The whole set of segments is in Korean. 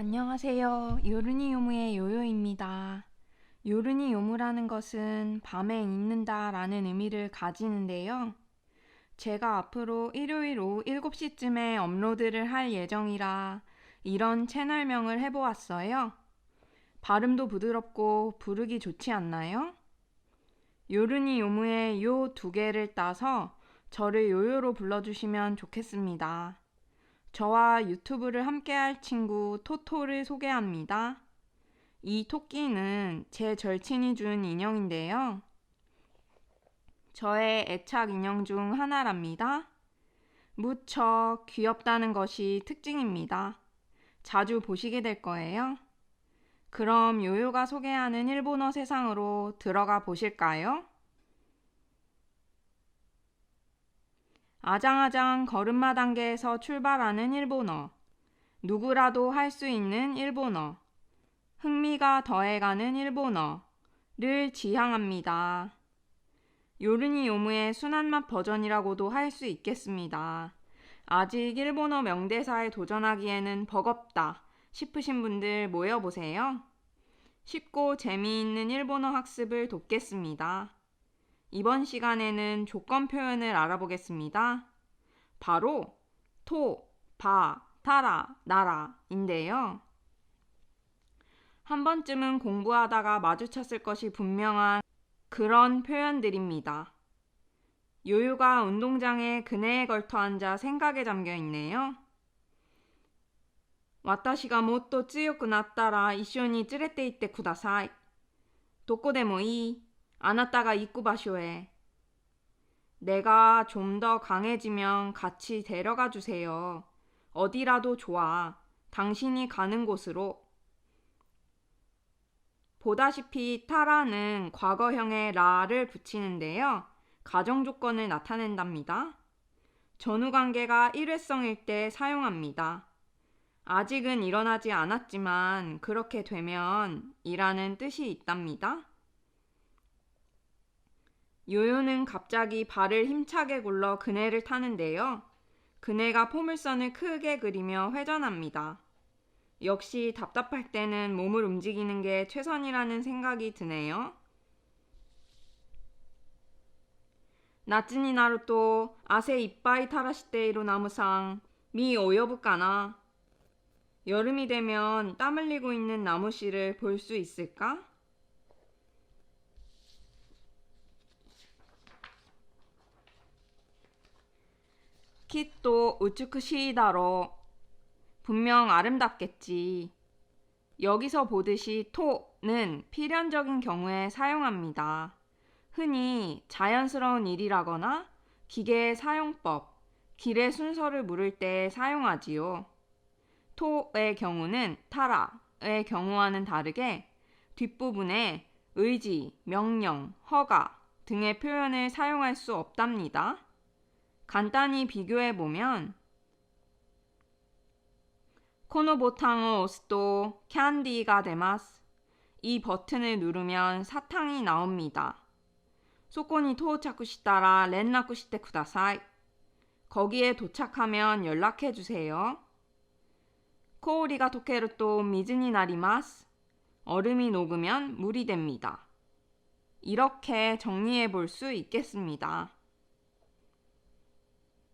안녕하세요. 요르니 요무의 요요입니다. 요르니 요무라는 것은 밤에 읽는다 라는 의미를 가지는데요. 제가 앞으로 일요일 오후 7시쯤에 업로드를 할 예정이라 이런 채널명을 해보았어요. 발음도 부드럽고 부르기 좋지 않나요? 요르니 요무의 요 두 개를 따서 저를 요요로 불러주시면 좋겠습니다. 저와 유튜브를 함께 할 친구 토토를 소개합니다. 이 토끼는 제 절친이 준 인형인데요. 저의 애착 인형 중 하나랍니다. 무척 귀엽다는 것이 특징입니다. 자주 보시게 될 거예요. 그럼 요요가 소개하는 일본어 세상으로 들어가 보실까요? 아장아장 걸음마 단계에서 출발하는 일본어. 누구라도 할 수 있는 일본어. 흥미가 더해가는 일본어를 지향합니다. 요르니 요무의 순한맛 버전이라고도 할 수 있겠습니다. 아직 일본어 명대사에 도전하기에는 버겁다 싶으신 분들 모여보세요. 쉽고 재미있는 일본어 학습을 돕겠습니다. 이번 시간에는 조건 표현을 알아보겠습니다. 바로 토, 바, 타라, 나라인데요. 한 번쯤은 공부하다가 마주쳤을 것이 분명한 그런 표현들입니다. 요요가 운동장에 그네에 걸터 앉아 생각에 잠겨 있네요. 와타시가 뭐 모토 쯔요쿠 나따라 이쇼니 쯔레떼이떼 쿠다사이. 도코데모 이. 안았다가 입고 마쇼해. 내가 좀 더 강해지면 같이 데려가 주세요. 어디라도 좋아. 당신이 가는 곳으로. 보다시피 타라는 과거형의 라를 붙이는데요. 가정 조건을 나타낸답니다. 전후 관계가 일회성일 때 사용합니다. 아직은 일어나지 않았지만 그렇게 되면 이라는 뜻이 있답니다. 요요는 갑자기 발을 힘차게 굴러 그네를 타는데요. 그네가 포물선을 크게 그리며 회전합니다. 역시 답답할 때는 몸을 움직이는 게 최선이라는 생각이 드네요. 낮진이 나루또 아세 이빠이 타라시데이로 나무상 미 오여부까나 여름이 되면 땀 흘리고 있는 나무 씨를 볼 수 있을까? 키또 우츠쿠시다로 분명 아름답겠지. 여기서 보듯이 토는 필연적인 경우에 사용합니다. 흔히 자연스러운 일이라거나 기계의 사용법, 길의 순서를 물을 때 사용하지요. 토의 경우는 타라의 경우와는 다르게 뒷부분에 의지, 명령, 허가 등의 표현을 사용할 수 없답니다. 간단히 비교해 보면 코노보탕오 스도 캔디가 되마스. 이 버튼을 누르면 사탕이 나옵니다. 소코니 도착쿠시따라 렌나쿠시테 쿠다사이 거기에 도착하면 연락해 주세요. 코오리가 도케르또 미즈니 나리마스 얼음이 녹으면 물이 됩니다. 이렇게 정리해 볼 수 있겠습니다.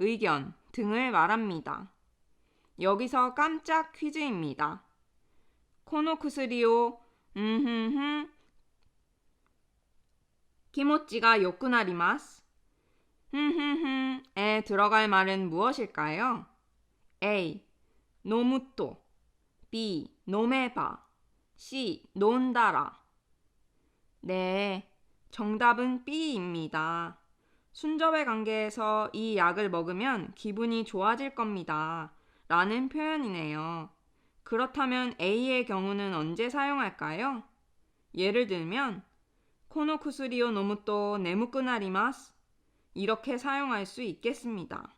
의견 등을 말합니다. 여기서 깜짝 퀴즈입니다. 코노쿠스리오 음흠흠 키모찌가 요쿠나리마스 흠흠흠에 들어갈 말은 무엇일까요? A. 노무토 B. 노메바 C. 논다라 네, 정답은 B입니다. 순접의 관계에서 이 약을 먹으면 기분이 좋아질 겁니다. 라는 표현이네요. 그렇다면 A의 경우는 언제 사용할까요? 예를 들면 코노 쿠스리오 노무또 네무쿠나리마스 이렇게 사용할 수 있겠습니다.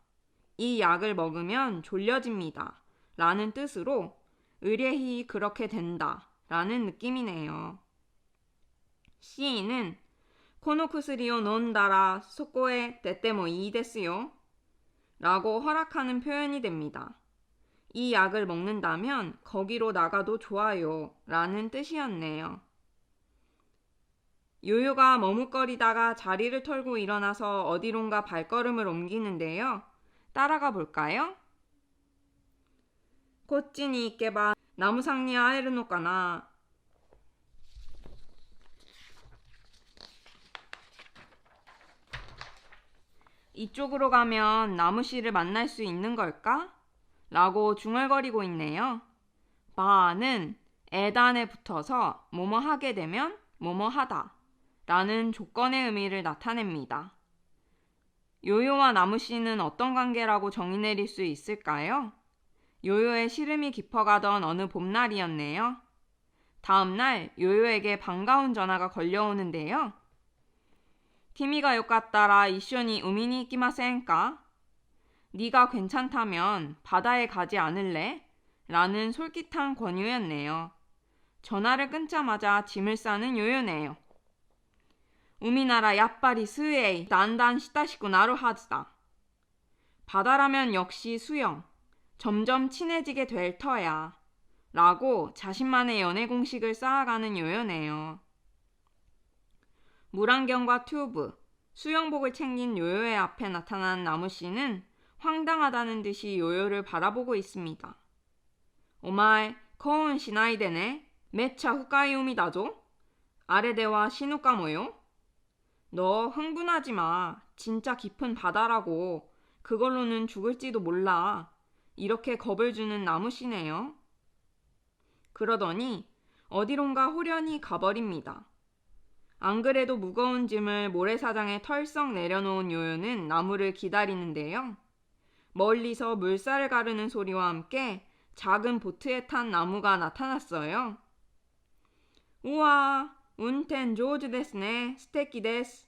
이 약을 먹으면 졸려집니다. 라는 뜻으로 의뢰히 그렇게 된다. 라는 느낌이네요. C는 코노 쿠스리오 논다라 소코에 때때모 이 데스요. 라고 허락하는 표현이 됩니다. 이 약을 먹는다면 거기로 나가도 좋아요. 라는 뜻이었네요. 요요가 머뭇거리다가 자리를 털고 일어나서 어디론가 발걸음을 옮기는데요. 따라가 볼까요? 꽃진이 있게봐 나무상니 아에르노까나 이쪽으로 가면 나무 씨를 만날 수 있는 걸까? 라고 중얼거리고 있네요. 바는 에단에 붙어서 뭐뭐 하게 되면 뭐뭐 하다 라는 조건의 의미를 나타냅니다. 요요와 나무 씨는 어떤 관계라고 정의 내릴 수 있을까요? 요요의 시름이 깊어가던 어느 봄날이었네요. 다음날 요요에게 반가운 전화가 걸려오는데요. 이끼마센까? 네가 괜찮다면 바다에 가지 않을래? 라는 솔깃한 권유였네요. 전화를 끊자마자 짐을 싸는 요요네요. 우미나라 야빠리 스웨이 난단 시다시고 나루 하즈다. 바다라면 역시 수영. 점점 친해지게 될 터야. 라고 자신만의 연애 공식을 쌓아가는 요요네요. 물안경과 튜브, 수영복을 챙긴 요요의 앞에 나타난 나무 씨는 황당하다는 듯이 요요를 바라보고 있습니다. 오마이, 코운 시나이데네, 매차 후카이 우미다죠? 아레데와 시누까 모요? 너 흥분하지 마. 진짜 깊은 바다라고. 그걸로는 죽을지도 몰라. 이렇게 겁을 주는 나무시네요. 그러더니 어디론가 호련히 가버립니다. 안 그래도 무거운 짐을 모래사장에 털썩 내려놓은 요요는 나무를 기다리는데요. 멀리서 물살을 가르는 소리와 함께 작은 보트에 탄 나무가 나타났어요. 우와, 운텐 조즈 데스네, 스테키 데스.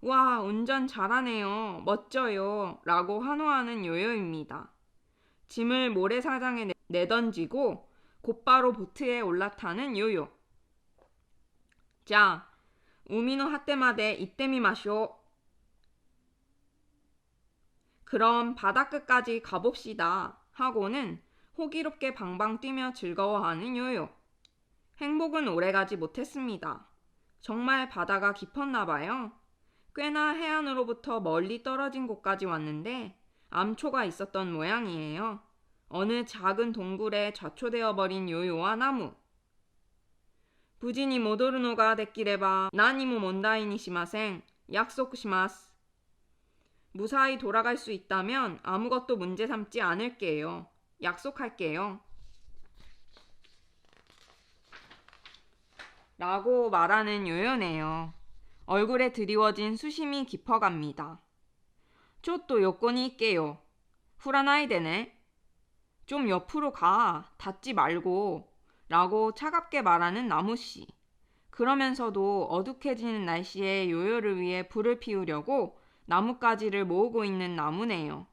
와, 운전 잘하네요. 멋져요. 라고 환호하는 요요입니다. 짐을 모래사장에 내던지고 곧바로 보트에 올라타는 요요. 자, 우미노 하테마데 이때미 마쇼. 그럼 바다 끝까지 가봅시다. 하고는 호기롭게 방방 뛰며 즐거워하는 요요. 행복은 오래가지 못했습니다. 정말 바다가 깊었나 봐요. 꽤나 해안으로부터 멀리 떨어진 곳까지 왔는데 암초가 있었던 모양이에요. 어느 작은 동굴에 좌초되어 버린 요요와 나무. 부진이 모도르노가 됐기래바 나니모 몬다이니 시마생 약속します. 무사히 돌아갈 수 있다면 아무것도 문제 삼지 않을게요. 약속할게요. 라고 말하는 요요네요. 얼굴에 드리워진 수심이 깊어갑니다. 쪼또 요건이 있게요. 후라나이 되네. 좀 옆으로 가. 닿지 말고. 라고 차갑게 말하는 나무 씨. 그러면서도 어둑해지는 날씨에 요요를 위해 불을 피우려고 나뭇가지를 모으고 있는 나무네요.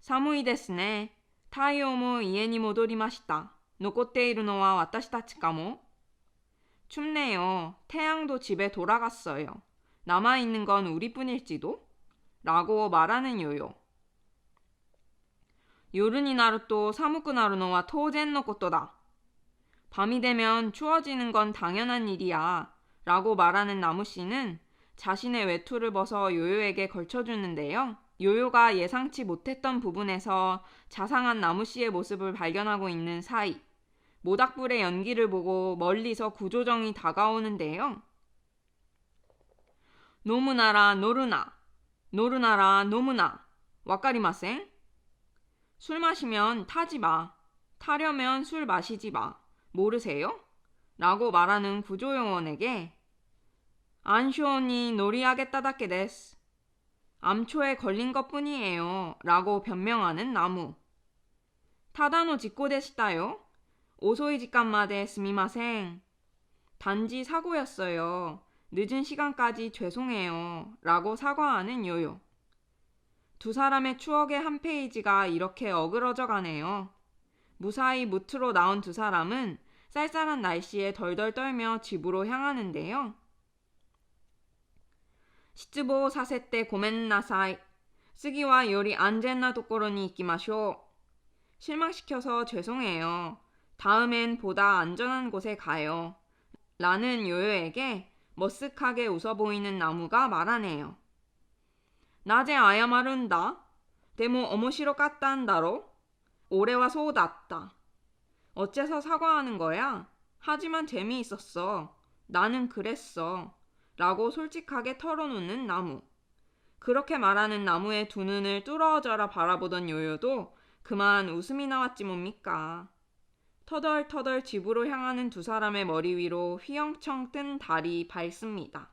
사무이 데스네. 타이오모 이에니 모도리마시다. 노코테이르노와 와타시타치까모. 춥네요. 태양도 집에 돌아갔어요. 남아있는 건 우리뿐일지도? 라고 말하는 요요. 꽃도다. 밤이 되면 추워지는 건 당연한 일이야. 라고 말하는 나무 씨는 자신의 외투를 벗어 요요에게 걸쳐주는데요. 요요가 예상치 못했던 부분에서 자상한 나무 씨의 모습을 발견하고 있는 사이 모닥불의 연기를 보고 멀리서 구조정이 다가오는데요. 노무나라 노르나 노르나라 노무나 와까리마생 술 마시면 타지 마. 타려면 술 마시지 마. 모르세요? 라고 말하는 구조요원에게 안쇼니 놀이하겠다다게 데스. 암초에 걸린 것 뿐이에요. 라고 변명하는 나무. 타다노 직고 되시다요? 오소이 직감마데 스미마생. 단지 사고였어요. 늦은 시간까지 죄송해요. 라고 사과하는 요요. 두 사람의 추억의 한 페이지가 이렇게 어그러져 가네요. 무사히 무트로 나온 두 사람은 쌀쌀한 날씨에 덜덜 떨며 집으로 향하는데요. 시츠보 사세 때 고멘나사이. 쓰기와 요리 안젠나 도코로니 이끼마쇼. 실망시켜서 죄송해요. 다음엔 보다 안전한 곳에 가요. 라는 요요에게 머쓱하게 웃어 보이는 나무가 말하네요. 올해와 소우났다. 어째서 사과하는 거야? 하지만 재미있었어. 나는 그랬어. 라고 솔직하게 털어놓는 나무. 그렇게 말하는 나무의 두 눈을 뚫어져라 바라보던 요요도 그만 웃음이 나왔지 뭡니까. 터덜터덜 집으로 향하는 두 사람의 머리 위로 휘영청 뜬 달이 밝습니다.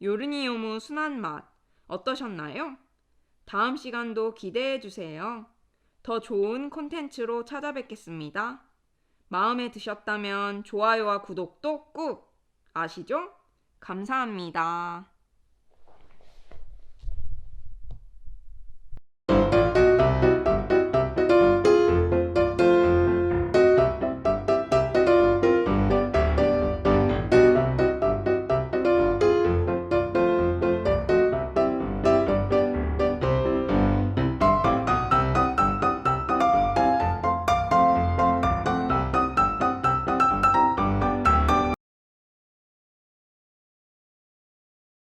요르니요무 순한 맛 어떠셨나요? 다음 시간도 기대해 주세요. 더 좋은 콘텐츠로 찾아뵙겠습니다. 마음에 드셨다면 좋아요와 구독도 꾹 아시죠? 감사합니다.